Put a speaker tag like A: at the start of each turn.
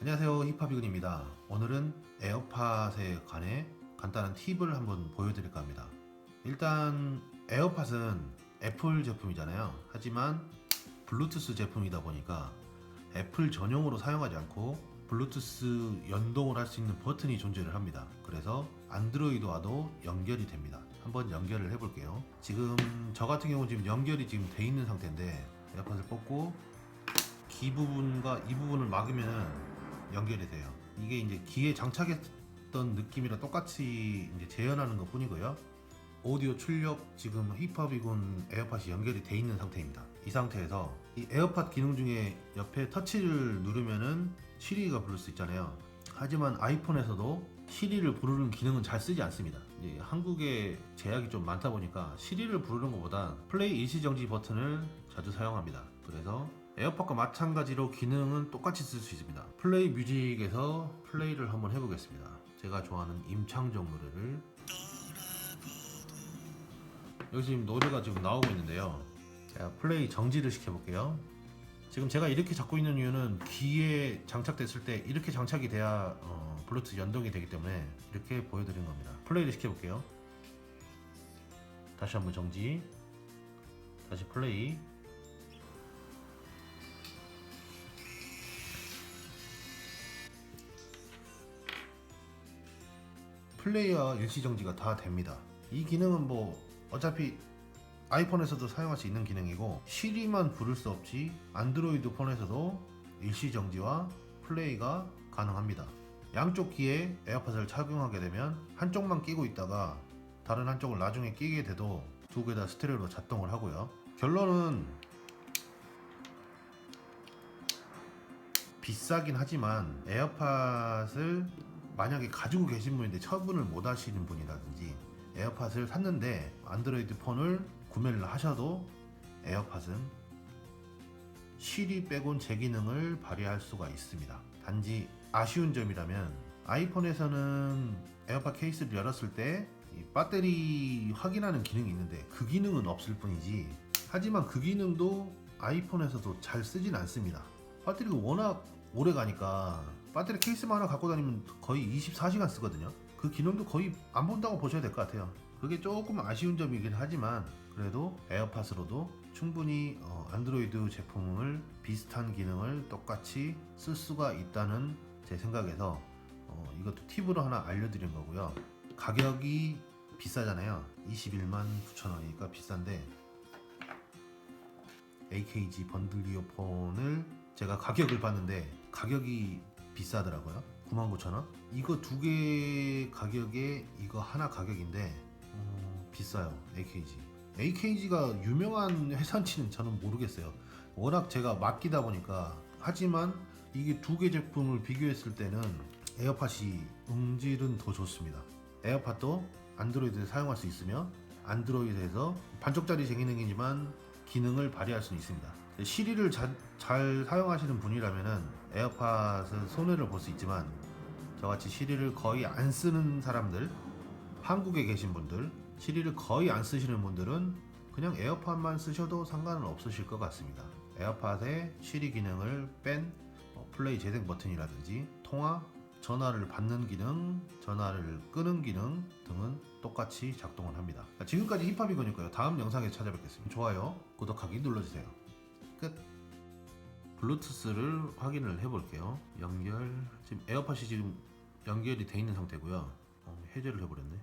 A: 안녕하세요 힙합이군입니다. 오늘은 에어팟에 관해 간단한 팁을 한번 보여드릴까 합니다. 일단 에어팟은 애플 제품이잖아요. 하지만 블루투스 제품이다 보니까 애플 전용으로 사용하지 않고 블루투스 연동을 할 수 있는 버튼이 존재를 합니다. 그래서 안드로이드와도 연결이 됩니다. 한번 연결을 해 볼게요. 지금 저 같은 경우 지금 연결이 지금 돼 있는 상태인데 에어팟을 뽑고 귀 부분과 이 부분을 막으면 연결이 돼요. 이게 이제 귀에 장착했던 느낌이랑 똑같이 이제 재현하는 것 뿐이고요. 오디오 출력 지금 힙합이군 에어팟이 연결이 돼 있는 상태입니다. 이 상태에서 이 에어팟 기능 중에 옆에 터치를 누르면은 시리가 부를 수 있잖아요. 하지만 아이폰에서도 시리를 부르는 기능은 잘 쓰지 않습니다. 이제 한국에 제약이 좀 많다 보니까 시리를 부르는 것보다 플레이 일시 정지 버튼을 자주 사용합니다. 그래서 에어팟과 마찬가지로 기능은 똑같이 쓸 수 있습니다. 플레이 뮤직에서 플레이를 한번 해보겠습니다. 제가 좋아하는 임창정 노래를 여기 지금 노래가 지금 나오고 있는데요. 제가 플레이 정지를 시켜볼게요. 지금 제가 이렇게 잡고 있는 이유는 귀에 장착됐을 때 이렇게 장착이 돼야 어, 블루투스 연동이 되기 때문에 이렇게 보여드린 겁니다. 플레이를 시켜볼게요. 다시 한번 정지. 다시 플레이. 플레이와 일시 정지가 다 됩니다. 이 기능은 뭐 어차피 아이폰에서도 사용할 수 있는 기능이고 시리만 부를 수 없이 안드로이드 폰에서도 일시 정지와 플레이가 가능합니다. 양쪽 귀에 에어팟을 착용하게 되면 한쪽만 끼고 있다가 다른 한쪽을 나중에 끼게 돼도 두 개 다 스테레오로 작동을 하고요. 결론은 비싸긴 하지만 에어팟을 만약에 가지고 계신 분인데 처분을 못 하시는 분이라든지 에어팟을 샀는데 안드로이드 폰을 구매를 하셔도 에어팟은 시리 빼곤 제 기능을 발휘할 수가 있습니다. 단지 아쉬운 점이라면 아이폰에서는 에어팟 케이스를 열었을 때이 배터리 확인하는 기능이 있는데 그 기능은 없을 뿐이지 하지만 그 기능도 아이폰에서도 잘 쓰진 않습니다. 배터리가 워낙 오래 가니까 배터리 케이스만 하나 갖고 다니면 거의 24시간 쓰거든요. 그 기능도 거의 안 본다고 보셔야 될 것 같아요. 그게 조금 아쉬운 점이긴 하지만 그래도 에어팟으로도 충분히 어, 안드로이드 제품을 비슷한 기능을 똑같이 쓸 수가 있다는 제 생각에서 어, 이것도 팁으로 하나 알려드린 거고요. 가격이 비싸잖아요. 21만 9천 원이니까 비싼데 AKG 번들 이어폰을 제가 가격을 봤는데 가격이 비싸더라고요. 99,000원. 이거 두 개 가격에 이거 하나 가격인데 음, 비싸요. AKG. AKG가 유명한 회사인지는 저는 모르겠어요. 워낙 제가 맡기다 보니까 하지만 이게 두 개 제품을 비교했을 때는 에어팟이 음질은 더 좋습니다. 에어팟도 안드로이드에 사용할 수 있으며 안드로이드에서 반쪽짜리 제 기능이지만 기능을 발휘할 수 있습니다. 시리를 자, 잘 사용하시는 분이라면은 에어팟은 손해를 볼 수 있지만 저같이 시리를 거의 안 쓰는 사람들, 한국에 계신 분들, 시리를 거의 안 쓰시는 분들은 그냥 에어팟만 쓰셔도 상관은 없으실 것 같습니다. 에어팟의 시리 기능을 뺀 어, 플레이 재생 버튼이라든지 통화, 전화를 받는 기능, 전화를 끄는 기능 등은 똑같이 작동을 합니다. 자, 지금까지 힙합이거니까요. 다음 영상에 찾아뵙겠습니다. 좋아요, 구독하기 눌러주세요. 끝. 블루투스를 확인을 해 볼게요. 연결. 지금 에어팟이 지금 연결이 돼 있는 상태고요. 어, 해제를 해버렸네.